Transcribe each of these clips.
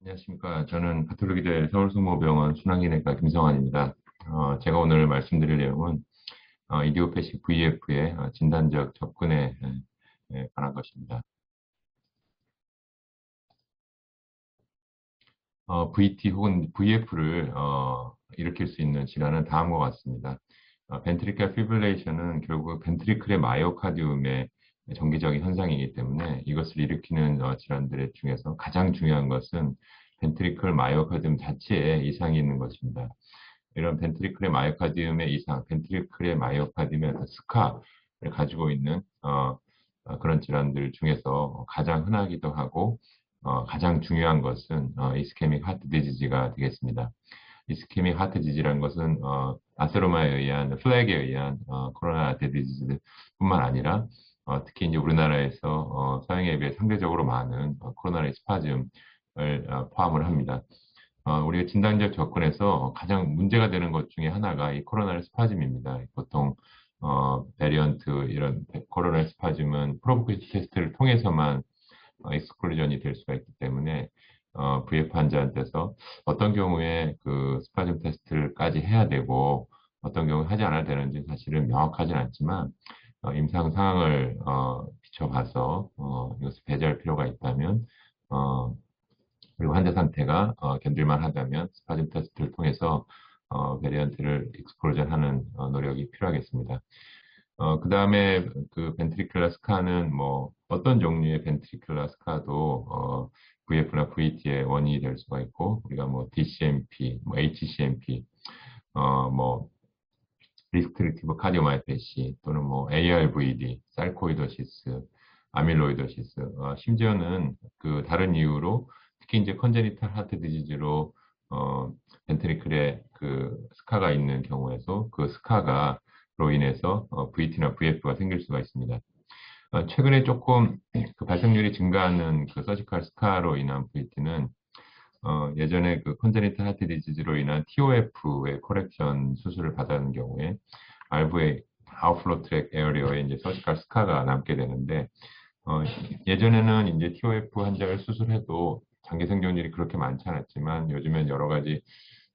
안녕하십니까. 저는 가톨릭대 서울승모병원 순환기내과 김성환입니다. 어, 제가 오늘 말씀드릴 내용은 어, 이디오패식 VF의 어, 진단적 접근에 관한 것입니다. 어, VT 혹은 VF를 어, 일으킬 수 있는 질환은 다음과 같습니다. 어, 벤트리클 피블레이션은 결국 벤트리클의 마이오카디움의 정기적인 현상이기 때문에 이것을 일으키는 어, 질환들 중에서 가장 중요한 것은 벤트리클 마이오카디움 자체에 이상이 있는 것입니다. 이런 벤트리클의 마이오카디움의 이상, 벤트리클의 마이오카디움의 스카를 가지고 있는 어, 어, 그런 질환들 중에서 가장 흔하기도 하고 어, 가장 중요한 것은 어, 이스케믹 하트 디지즈가 되겠습니다. 이스케믹 하트 디지라는 것은 어, 아세로마에 의한 플렉에 의한 어, 코로나 하트 디지즈뿐만 아니라 어, 특히 이제 우리나라에서 어, 서양에 비해 상대적으로 많은 어, 코로나의 스파즘을 어, 포함을 합니다. 어, 우리가 진단적 접근에서 가장 문제가 되는 것 중에 하나가 이 코로나의 스파즘입니다. 보통 어, 베리언트 이런 코로나 스파즘은 프로보케이트 테스트를 통해서만 어, 익스클루전이 될 수가 있기 때문에 어, VF 환자한테서 어떤 경우에 그 스파즘 테스트를까지 해야 되고 어떤 경우에 하지 않아야 되는지 사실은 명확하진 않지만 어, 임상 상황을 어, 비춰봐서 어, 이것을 배제할 필요가 있다면 어, 그리고 환자 상태가 어, 견딜만 하다면 스파즘 테스트를 통해서 어, 베리언트를 익스플로전하는 어, 노력이 필요하겠습니다. 어, 그 다음에 그 벤트리클라 스카는 뭐 어떤 종류의 벤트리클라 스카도 어, VF나 VT의 원인이 될 수가 있고 우리가 뭐 DCMP, 뭐 HCMP, 어, 뭐 리스트릭티브 카디오마이페시 또는 뭐 ARVD, 살코이도시스, 아밀로이도시스, 어, 심지어는 그 다른 이유로 특히 이제 컨제니탈 하트 디지즈로 어, 벤트리클에 그 스카가 있는 경우에도 그 스카가로 인해서 어, VT나 VF가 생길 수가 있습니다. 어, 최근에 조금 그 발생률이 증가하는 그 서지컬 스카로 인한 VT는 어, 예전에 그 컨제니탈 하트 디지즈로 인한 TOF의 코렉션 수술을 받았는 경우에 RV의 아웃플로 트랙 에어리어에 이제 서지컬 스카가 남게 되는데 어, 예전에는 이제 TOF 환자를 수술해도 장기 생존율이 그렇게 많지 않았지만 요즘엔 여러 가지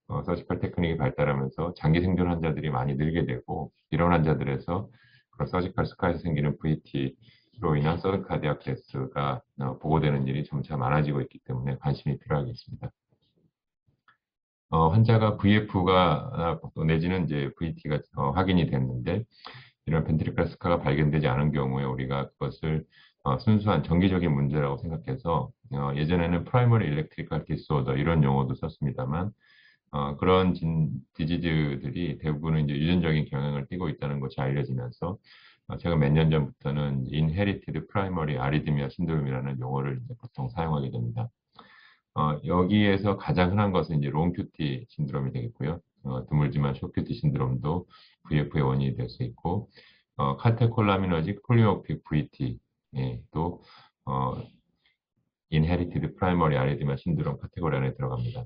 어, 서지컬 테크닉이 발달하면서 장기 생존 환자들이 많이 늘게 되고 이런 환자들에서 그런 서지컬 스카에서 생기는 VT 로 인한 서든 카디악 데스가 어, 보고되는 일이 점차 많아지고 있기 때문에 관심이 필요하겠습니다. 어, 환자가 VF가 내지는 이제 VT가 어, 확인이 됐는데 이런 벤트리클 스카가 발견되지 않은 경우에 우리가 그것을 어, 순수한 정기적인 문제라고 생각해서 어, 예전에는 프라이머리 일렉트리컬 디스오더 이런 용어도 썼습니다만 어, 그런 진, 디지즈들이 대부분은 이제 유전적인 경향을 띠고 있다는 것이 알려지면서 어, 제가 몇 년 전부터는 inherited primary arrhythmia 신드롬이라는 용어를 보통 사용하게 됩니다. 어, 여기에서 가장 흔한 것은 이제 롱큐티 신드롬이 되겠고요. 어, 드물지만 쇼큐티 신드롬도 VF의 원인이 될 수 있고 어, 카테콜라미너직 폴리오픽 VT 예, 또 어, inherited primary arrhythmia 신드롬 카테고리 안에 들어갑니다.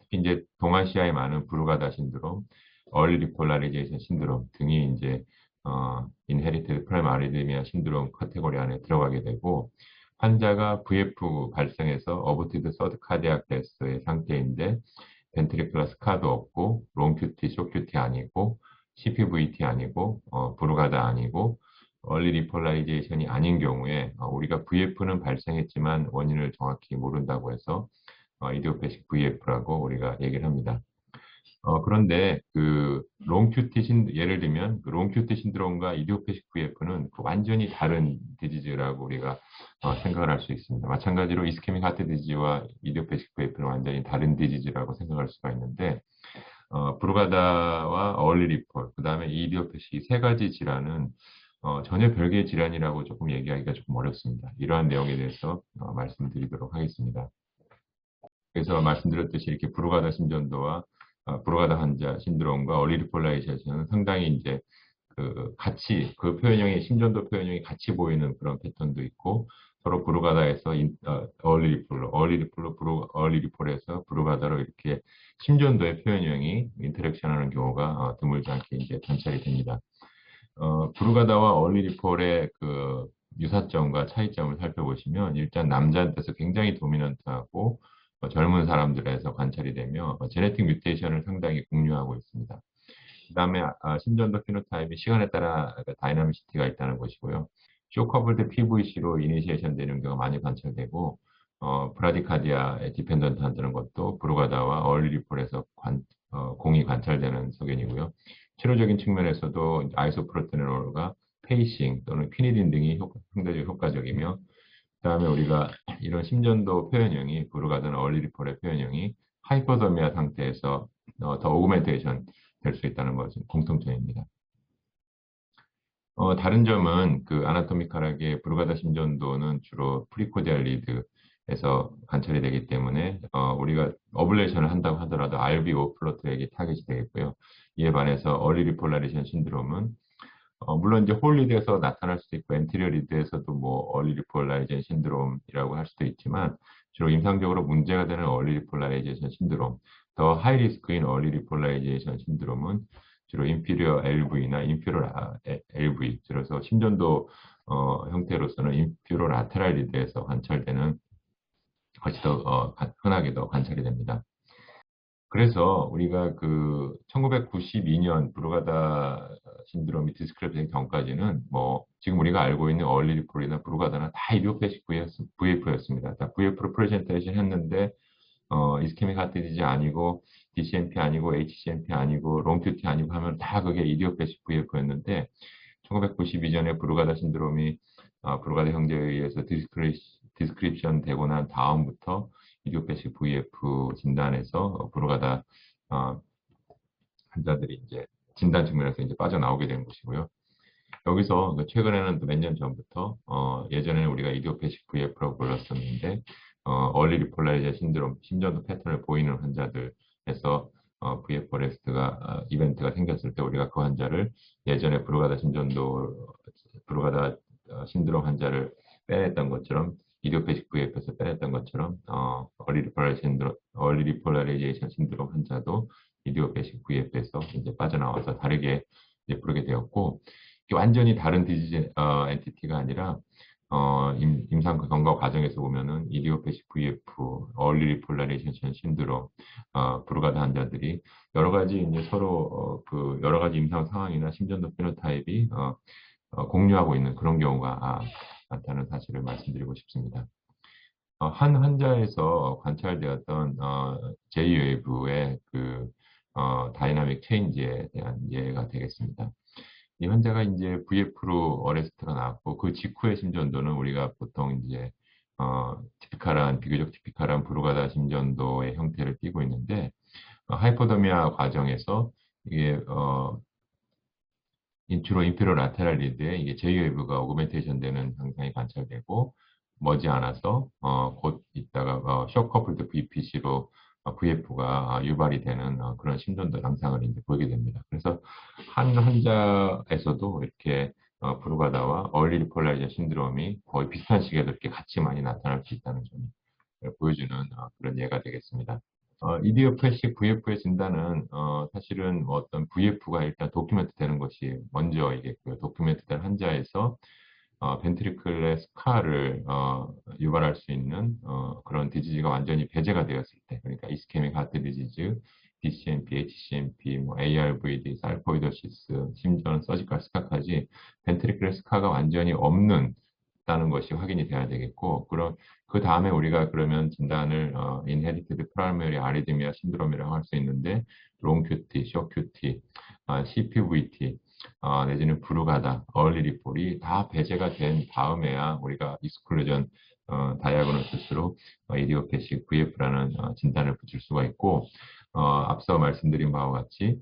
특히 이제 동아시아에 많은 브루가다 신드롬, early repolarization 신드롬 등이 이제 어, inherited primary arrhythmia 신드롬 카테고리 안에 들어가게 되고 환자가 VF 발생해서 어버티드 서드 카디악 데스의 상태인데 벤트리클라 스카도 없고 롱큐티, 쇼큐티 아니고 CPVT 아니고 어, 브루가다 아니고 얼리 리폴라이제이션이 아닌 경우에 어, 우리가 VF는 발생했지만 원인을 정확히 모른다고 해서 어, 이디오패식 VF라고 우리가 얘기를 합니다. 어, 그런데 그 롱큐티 신 예를 들면 그 롱큐티 신드롬과 이디오패식 VF는 그 완전히 다른 디지즈라고 우리가 어, 생각을 할 수 있습니다. 마찬가지로 이스케믹 하트 디지와 이디오패식 VF는 완전히 다른 디지즈라고 생각할 수가 있는데 어, 브루가다와 얼리 리폴 그 다음에 이디오패식 세 가지 질환은 어, 전혀 별개의 질환이라고 조금 얘기하기가 조금 어렵습니다. 이러한 내용에 대해서 어, 말씀드리도록 하겠습니다. 그래서 말씀드렸듯이 이렇게 브루가다 심전도와 어, 브루가다 환자 신드롬과 얼리리폴라이제이션은 상당히 이제 그 같이 그 표현형이 심전도 표현형이 같이 보이는 그런 패턴도 있고 서로 브루가다에서 어, 얼리리폴로 얼리리폴로 얼리리폴에서 브루가다로 이렇게 심전도의 표현형이 인터랙션하는 경우가 어, 드물지 않게 이제 관찰이 됩니다. 어, 브루가다와 얼리리폴의 그 유사점과 차이점을 살펴보시면 일단 남자한테서 굉장히 도미넌트하고 어, 젊은 사람들에서 관찰이 되며 어, 제네틱 뮤테이션을 상당히 공유하고 있습니다. 그 다음에 아, 심전도 피노타입이 시간에 따라 그 다이나미시티가 있다는 것이고요. 쇼커블드 PVC로 이니시에이션 되는 경우가 많이 관찰되고 어, 브라디카디아에 디펜던트 한다는 것도 브루가다와 얼리리폴에서 관, 어, 공이 관찰되는 소견이고요. 치료적인 측면에서도 아이소프로테놀과 페이싱 또는 퀴니딘 등이 효, 상당히 효과적이며 그 다음에 우리가 이런 심전도 표현형이 브루가다나 얼리리폴의 표현형이 하이퍼더미아 상태에서 어, 더 오그멘테이션 될 수 있다는 것은 공통점입니다. 어, 다른 점은 그 아나토미컬하게 브루가다 심전도는 주로 프리코디알 리드에서 관찰이 되기 때문에 어, 우리가 어블레이션을 한다고 하더라도 RBO 플로트에게 타겟이 되겠고요. 이에 반해서 얼리 리폴라리션 신드롬은 어, 물론 이제 홀 리드에서 나타날 수도 있고 엔티리어 리드에서도 뭐 얼리 리폴라리제이션 신드롬이라고 할 수도 있지만 주로 임상적으로 문제가 되는 얼리 리폴라리제이션 신드롬, 더 하이 리스크인 얼리 리폴라리제이션 신드롬은 주로 인피리어 LV나 인피리어 LV, 줄여서 심전도 어, 형태로서는 인피리어 라테랄 리드에서 관찰되는 것이 더 어, 흔하게 더 관찰이 됩니다. 그래서 우리가 그 1992년 브루가다 신드롬이 디스크랩된 경까지는 뭐 지금 우리가 알고 있는 얼리 리폴이나 브루가다는 다 이디오패식 VF였습니다. 다 VF로 프레젠테이션 했는데 어, 이스케믹 하트 디지 아니고 DCMP 아니고 HCMP 아니고 롱큐티 아니고 하면 다 그게 이디오패식 VF였는데 1992년에 브루가다 신드롬이 어, 브루가다 형제에 의해서 디스크립션 되고 난 다음부터 이디오패식 VF 진단에서 브루가다 어, 환자들이 이제 진단 측면에서 이제 빠져나오게 된 것이고요. 여기서 그 최근에는 몇 년 전부터 어, 예전에는 우리가 이디오패식 VF라고 불렀었는데 어, 얼리 리폴라이제 신드롬 심전도 패턴을 보이는 환자들에서 어, VF 포레스트가 어, 이벤트가 생겼을 때 우리가 그 환자를 예전에 브루가다 심전도 브루가다 어, 신드롬 환자를 빼냈던 것처럼 이디오패식 VF에서 빼냈던 것처럼 어, 얼리 리폴라이제 신드롬, 얼리 리폴라이제이션 신드롬 환자도 이디오패식 VF에서 이제 빠져나와서 다르게 이제 부르게 되었고 완전히 다른 디지즈 어, 엔티티가 아니라 어, 임, 임상 경과 과정에서 보면은 이디오패식 VF, 얼리 리폴라리제이션 신드롬, 어, 브루가다 환자들이 여러 가지 이제 서로 어, 그 여러 가지 임상 상황이나 심전도 피노타입이 어, 어, 공유하고 있는 그런 경우가 아, 많다는 사실을 말씀드리고 싶습니다. 어, 한 환자에서 관찰되었던 어, J웨이브의 그 어, 다이나믹 체인지에 대한 이해가 되겠습니다. 이 환자가 이제 VF로 어레스트가 나왔고 그 직후의 심전도는 우리가 보통 이제 어, 티피칼한 비교적 티피칼한 브루가다 심전도의 형태를 띠고 있는데 어, 하이퍼더미아 과정에서 이게 어, 인트로 인피로 라테랄 리드에 이게 제이웨브가 오그멘테이션 되는 현상이 관찰되고 머지않아서 어, 곧 있다가 어, 쇼커플드 VPC로 VF가 유발이 되는 어, 그런 심전도 양상을 이제 보게 됩니다. 그래서 한 환자에서도 이렇게 어, 브루가다와 얼리 리폴라이제 신드롬이 거의 비슷한 시기에도 이렇게 같이 많이 나타날 수 있다는 점을 보여주는 어, 그런 예가 되겠습니다. 어, 이디오패식 VF의 진단은 어, 사실은 뭐 어떤 VF가 일단 도큐멘트 되는 것이 먼저이겠고요. 도큐멘트 된 환자에서 어, 벤트리클의 스카를 어, 유발할 수 있는 어, 그런 디지즈가 완전히 배제가 되었을 때, 그러니까 이스케믹 하트 디지즈, DCMP, HCMP, 뭐 ARVD, 살포이더시스, 심지어는 서지컬 스카까지 벤트리클의 스카가 완전히 없는 다는 것이 확인이 돼야 되겠고, 그럼 그 다음에 우리가 그러면 진단을 어, 인헤리티드 프라이머리 아리드미아 신드롬이라고 할 수 있는데, 롱큐티, 쇼큐티, 어, CPVT, 어, 내지는 브루가다, 얼리 리폴이 다 배제가 된 다음에야 우리가 익스클루전 어, 다이아고노시스로 어, 이디오패식 VF라는 어, 진단을 붙일 수가 있고 어, 앞서 말씀드린 바와 같이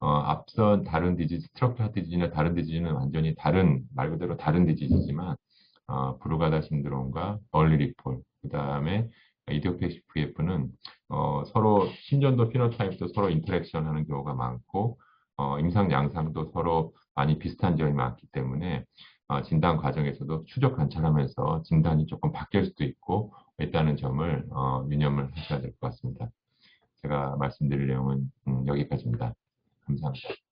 어, 앞서 다른 디지즈, 스트럭처 하트 디지즈나 다른 디지즈는 완전히 다른 말 그대로 다른 디지즈지만 어, 브루가다 신드롬과 얼리 리폴 그 다음에 이디오패식 VF는 어, 서로 신전도 피노타입도 서로 인터랙션 하는 경우가 많고 어, 임상 양상도 서로 많이 비슷한 점이 많기 때문에 어, 진단 과정에서도 추적 관찰하면서 진단이 조금 바뀔 수도 있고 있다는 점을 어, 유념을 하셔야 될 것 같습니다. 제가 말씀드릴 내용은 음, 여기까지입니다. 감사합니다.